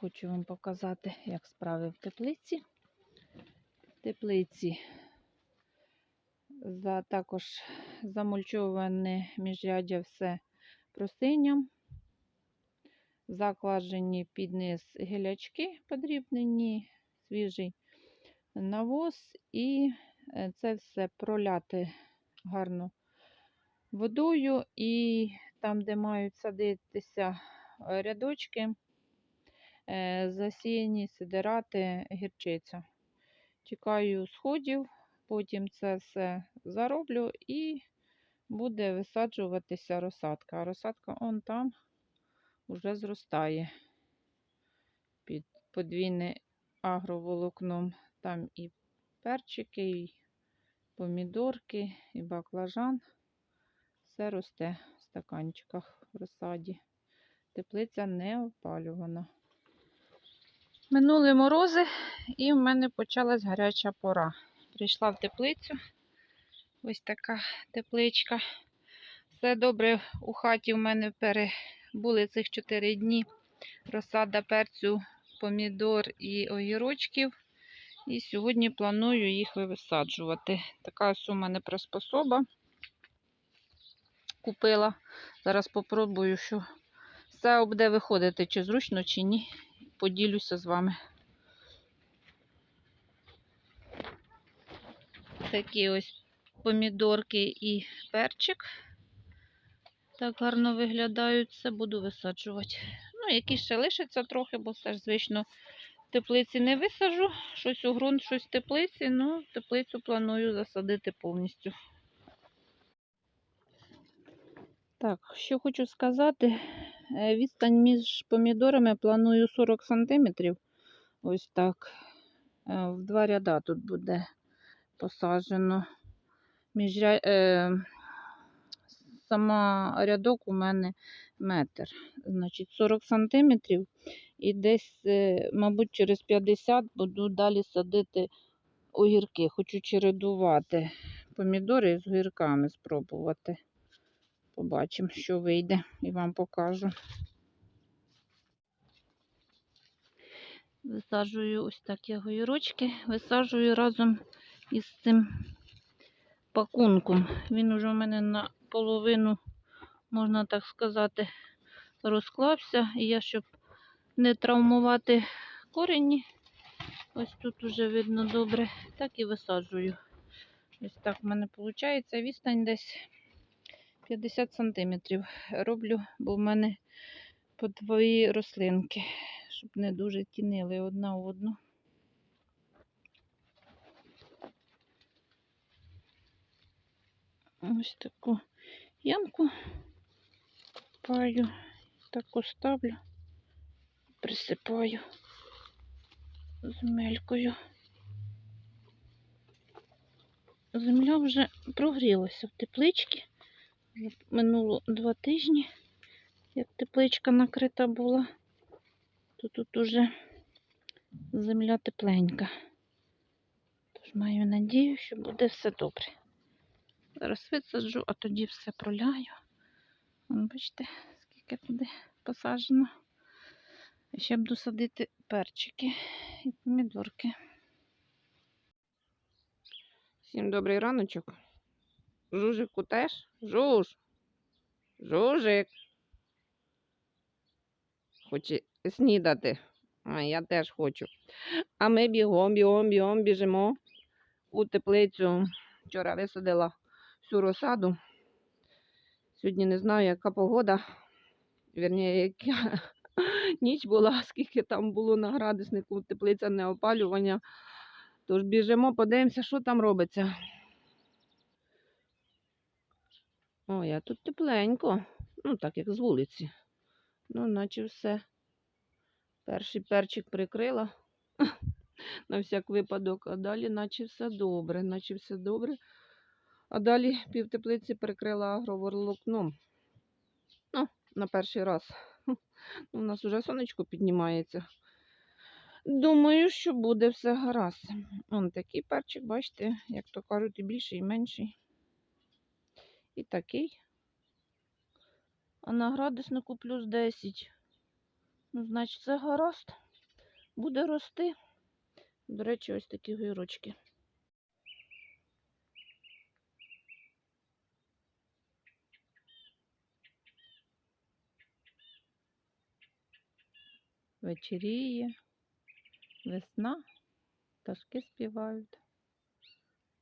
хочу вам показати, як справи в теплиці. Теплиці за, також замульчоване міжряддя все просинням. Закладені під низ гілячки подрібнені, свіжий навоз, і е, це все проляти гарно водою, і там, де мають садитися е, рядочки, засіяні сидирати, гірчиця. Чекаю сходів, потім це все зароблю і буде висаджуватися розсадка. А розсадка он там вже зростає під подвійне агроволокном. Там і перчики, і помідорки, і баклажан. Все росте в стаканчиках в розсаді. Теплиця не опалювана. Минули морози, і в мене почалась гаряча пора. Прийшла в теплицю. Ось така тепличка. Все добре у хаті в мене перебули цих 4 дні. Розсада перцю, помідор і огірочків. І сьогодні планую їх висаджувати. Така ось у мене приспособа купила. Зараз попробую, що все буде виходити, чи зручно, чи ні. Поділюся з вами. Такі ось помідорки і перчик. Так гарно виглядають. Все буду висаджувати. Ну, які ще лишаться трохи, бо все ж, звично, теплиці не висаджу. Щось у ґрунт, щось в теплиці, ну, теплицю планую засадити повністю. Так, що хочу сказати, відстань між помідорами планую 40 см. Ось так. Е, В два ряда тут буде посаджено. Міжря... Е, сама рядок у мене метр. Значить, 40 см. І десь, е, мабуть, через 50 буду далі садити огірки. Хочу чередувати помідори з огірками спробувати. Побачимо, що вийде, і вам покажу. Висаджую ось такі огірочки, висаджую разом із цим пакунком. Він уже у мене наполовину, можна так сказати, розклався. І я, щоб не травмувати корені, ось тут уже видно добре, так і висаджую. Ось так в мене виходить. Відстань десь 50 сантиметрів роблю, бо в мене по двої рослинки, щоб не дуже тінили одна одну. Ось таку ямку копаю, таку ставлю, присипаю земелькою. Земля вже прогрілася в тепличці. Минуло два тижні, як тепличка накрита була, то тут уже земля тепленька. Тож маю надію, що буде все добре. Зараз висаджу, а тоді все проляю. Вон, бачите, скільки туди посаджено. Ще буду садити перчики і помідорки. Всім добрий раночок. Жужику теж? Жуж. Жужик. Хоче снідати. А я теж хочу. А ми бігом, бігом, бігом біжимо у теплицю. Вчора висадила всю розсаду. Сьогодні не знаю, яка погода. Вірніше, яка ніч була, скільки там було на градуснику, теплиця не опалювання. Тож біжимо, подивимося, що там робиться. Ой, а тут тепленько. Ну, так як з вулиці. Ну, наче все. Перший перчик прикрила на всяк випадок, а далі наче все добре, наче все добре. А далі пів теплиці прикрила агроволокном. Ну, на перший раз. У нас вже сонечко піднімається. Думаю, що буде все гаразд. Вон такий перчик, бачите, як то кажуть, і більший, і менший. І такий. А на градуснику плюс 10. Ну, значить, це гаразд. буде рости. До речі, ось такі гірочки. Вечеріє, весна, пташки співають.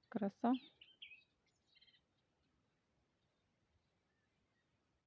Краса.